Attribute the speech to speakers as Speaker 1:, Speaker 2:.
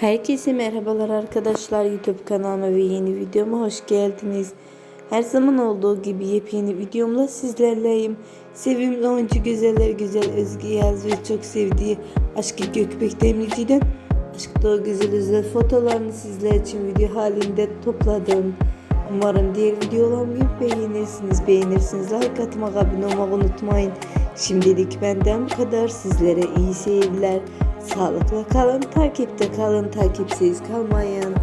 Speaker 1: Herkese merhabalar arkadaşlar YouTube kanalıma ve yeni videoma hoş geldiniz. Her zaman olduğu gibi yepyeni videomla sizlerleyim. Sevimli oyuncu güzeller güzel Özge Yaz ve çok sevdiği Aşkı Gökbek Demirci'den Aşk Doğu Güzel özel fotolarını sizler için video halinde topladım. Umarım diğer videolarımı beğenirsiniz. Beğenirsiniz. Like atmak, abone olmayı unutmayın. Şimdilik benden bu kadar. Sizlere iyi seyirler. Sağlıkla kalın, takipte kalın, takipsiz kalmayın.